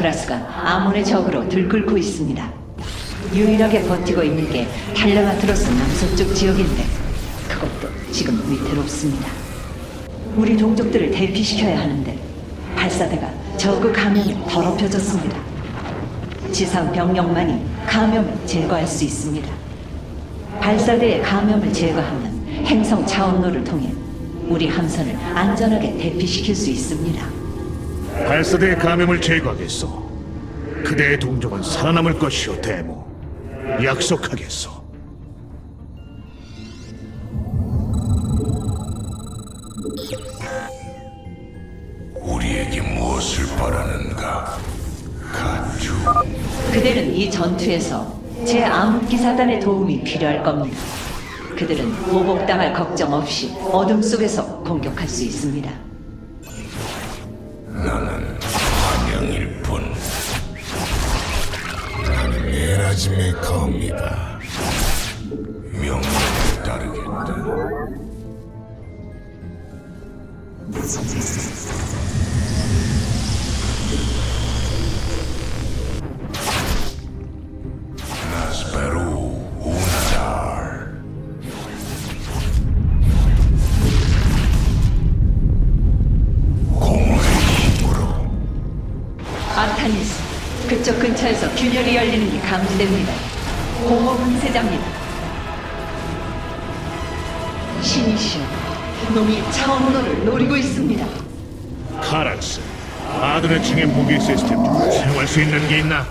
사프라스가 아몬의 적으로 들끓고 있습니다. 유일하게 버티고 있는 게 달라마트로스 남서쪽 지역인데 그것도 지금 위태롭습니다. 우리 동족들을 대피시켜야 하는데 발사대가 저그 감염에 더럽혀졌습니다. 지상 병력만이 감염을 제거할 수 있습니다. 발사대의 감염을 제거하면 행성 차원로를 통해 우리 함선을 안전하게 대피시킬 수 있습니다. 발사대의 감염을 제거하겠소. 그대의 동족은 살아남을 것이오, 대모. 약속하겠소. 우리에게 무엇을 바라는가? 가주 그들은 이 전투에서 제 암흑기 사단의 도움이 필요할 겁니다. 그들은 보복당할 걱정 없이 어둠 속에서 공격할 수 있습니다. 에라짐의 검이다. 명령에 따르겠다. 나스페루 균열이 열리는 게 감지됩니다. 공허 분쇄자입니다. 신이시여, 놈이 차원로를 노리고 있습니다. 카락스, 아들의 층의 무기 시스템 중 사용할 수 있는 게 있나?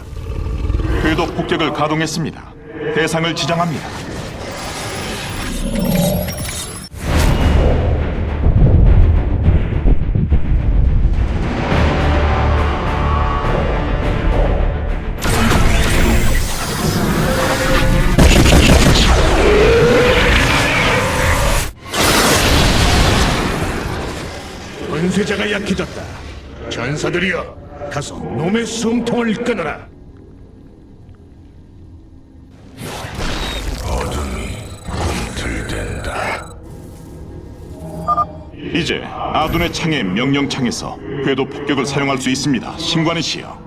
궤도 폭격을 가동했습니다. 대상을 지정합니다. 은쇄자가 약해졌다. 전사들이여, 가서 놈의 숨통을 끊어라. 어둠이 꿈틀댄다. 이제 아둔의 창의 명령창에서 궤도 폭격을 사용할 수 있습니다. 심관이시여.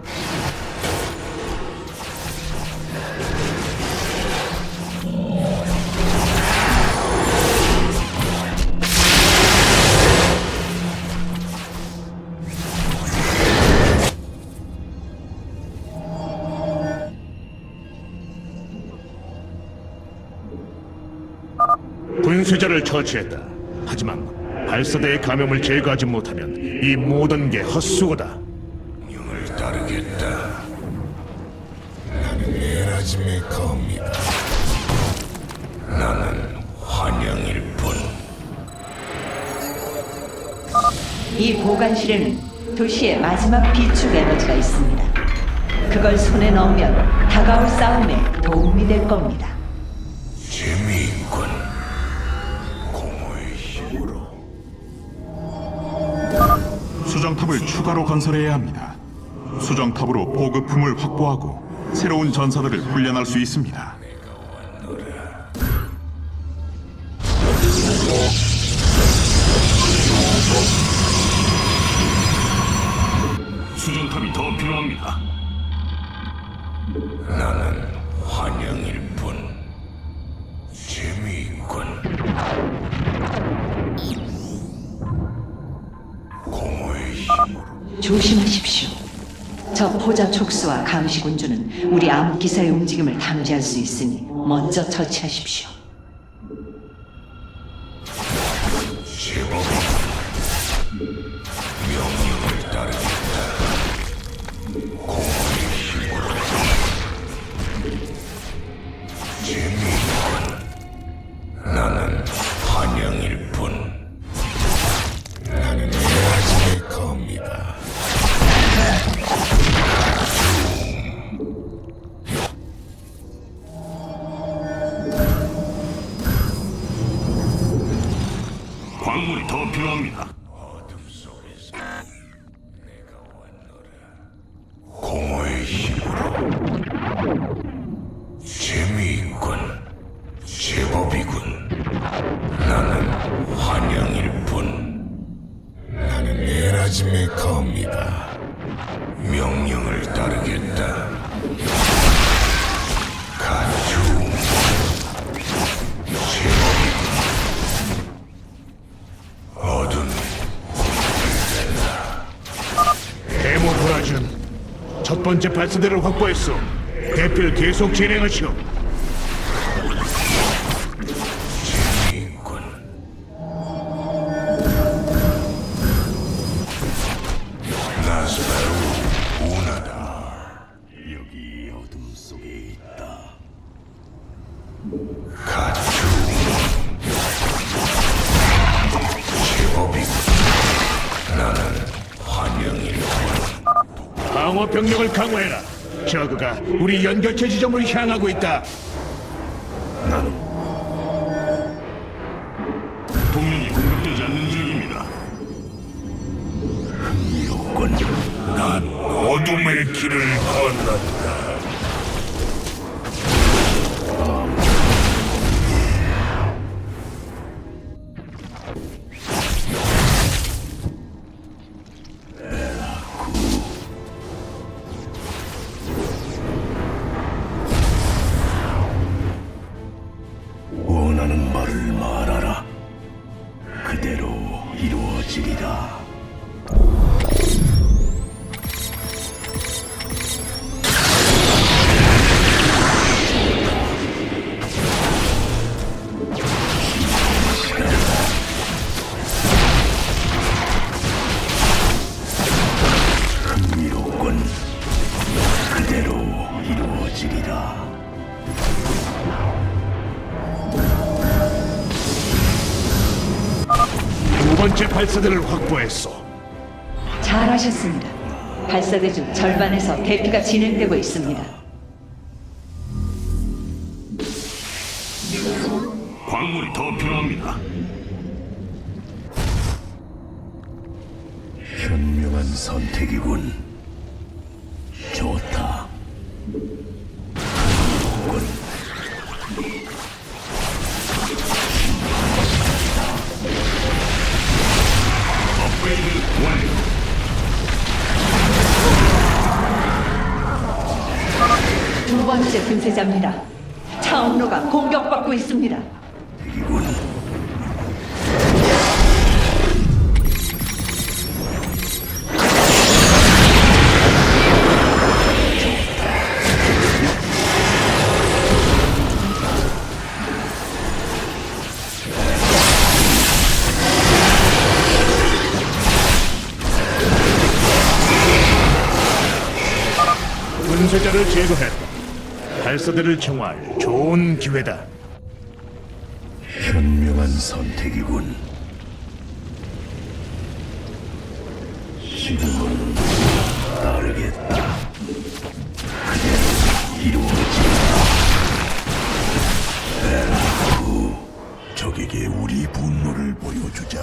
분쇄자를 처치했다. 하지만 발사대의 감염을 제거하지 못하면 이 모든 게 헛수고다. 명을 따르겠다. 나는 에라짐의 검이다. 나는 환영일 뿐. 이 보관실에는 도시의 마지막 비축 에너지가 있습니다. 그걸 손에 넣으면 다가올 싸움에 도움이 될 겁니다. 수정탑을 추가로 건설해야 합니다. 수정탑으로 보급품을 확보하고 새로운 전사들을 훈련할 수 있습니다. 저 포자 촉수와 감시군주는 우리 암흑기사의 움직임을 탐지할 수 있으니 먼저 처치하십시오. 제법 명 광물이 더 필요합니다. 첫 번째 발사대를 확보했어. 대필 계속 진행하시오. 방어 병력을 강화해라. 저그가 우리 연결체 지점을 향하고 있다. 동맹이 공격되지 않는 중입니다. 이로군. 난 어둠의 길을 건넌다. 발사대를 확보했어. 잘하셨습니다. 발사대 중 절반에서 대피가 진행되고 있습니다. 광물이 더 필요합니다. 현명한 선택이군. 두 번째 분쇄자입니다. 차원로가 공격받고 있습니다. 분쇄자를 제거했다. 발사대를 정화할 좋은 기회다. 현명한 선택이군. 지금은 따르겠다. 그대로 이루어지리라. 에라쿠, 적에게 우리 분노를 보여주자.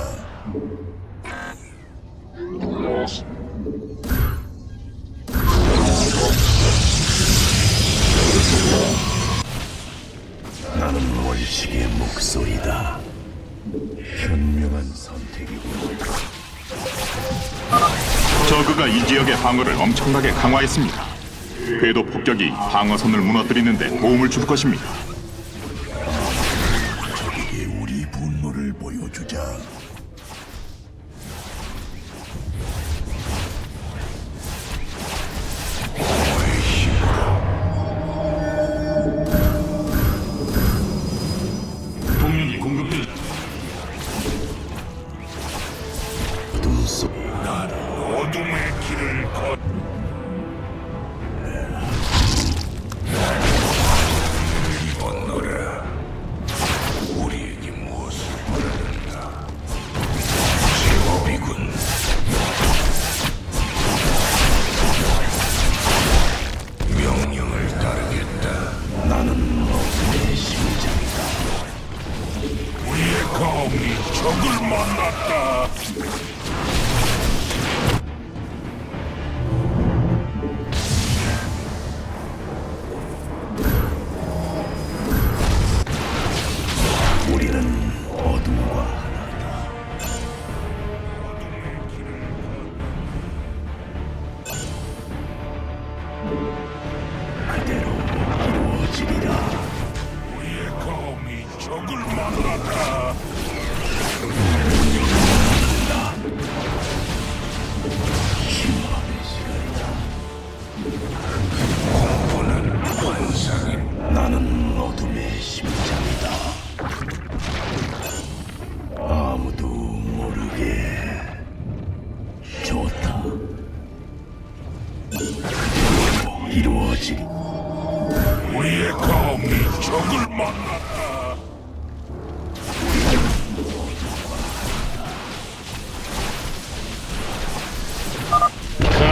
나는 원식의 목소리다. 현명한 선택이군. 저그가 이 지역의 방어를 엄청나게 강화했습니다. 궤도 폭격이 방어선을 무너뜨리는데 도움을 줄 것입니다.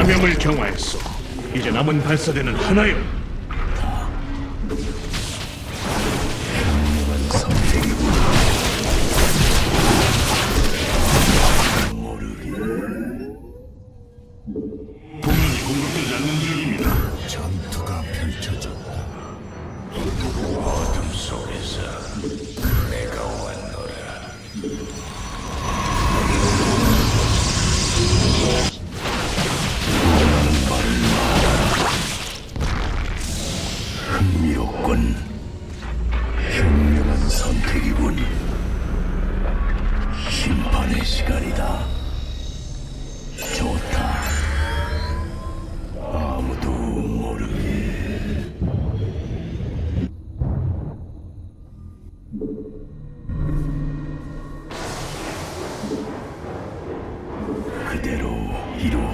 감염을 경화했어. 이제 남은 발사대는 하나요. 그대로 이루어.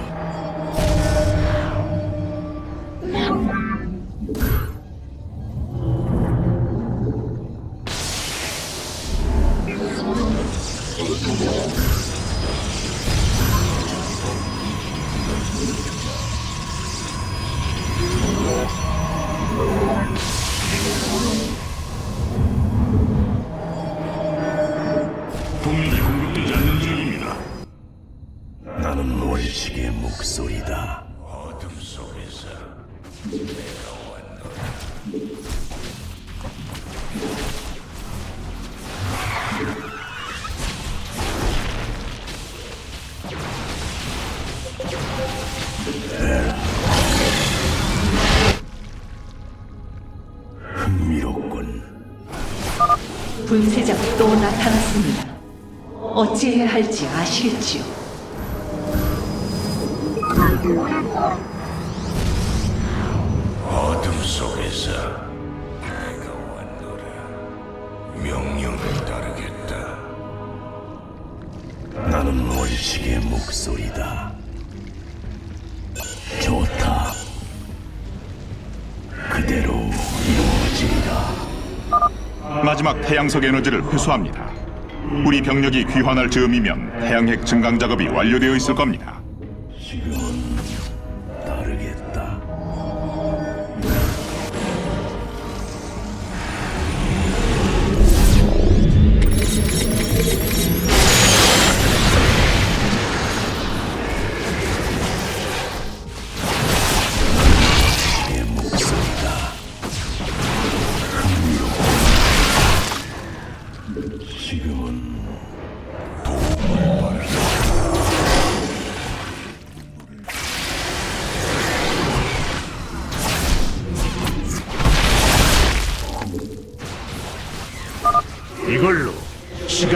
동맹 목소리다. 어둠 속에서 흥미롭군. 분쇄자가 또 나타났습니다. 어찌해야 할지 아시겠지요? 어둠 속에서 내가 왔노라. 명령을 따르겠다. 나는 원식의 목소리다. 좋다. 그대로 이루어지리라. 마지막 태양석 에너지를 회수합니다. 우리 병력이 귀환할 즈음이면 태양핵 증강 작업이 완료되어 있을 겁니다. 지금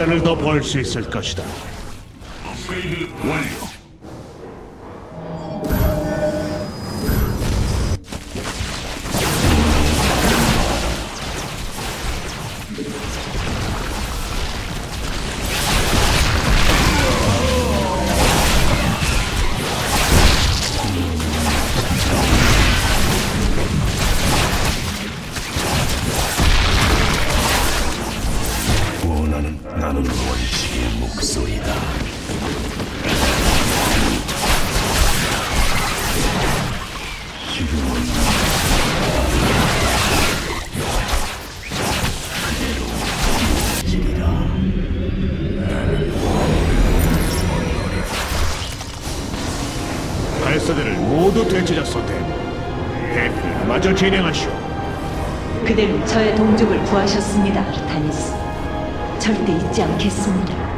시간을 더 벌 수 있을 것이다. 업그레이드 완료. 발사대를 모두 되찾았소대. 대피를 마저 진행하시오. 그대는 저의 동족을 구하셨습니다, 아르타니스. 절대 잊지 않겠습니다.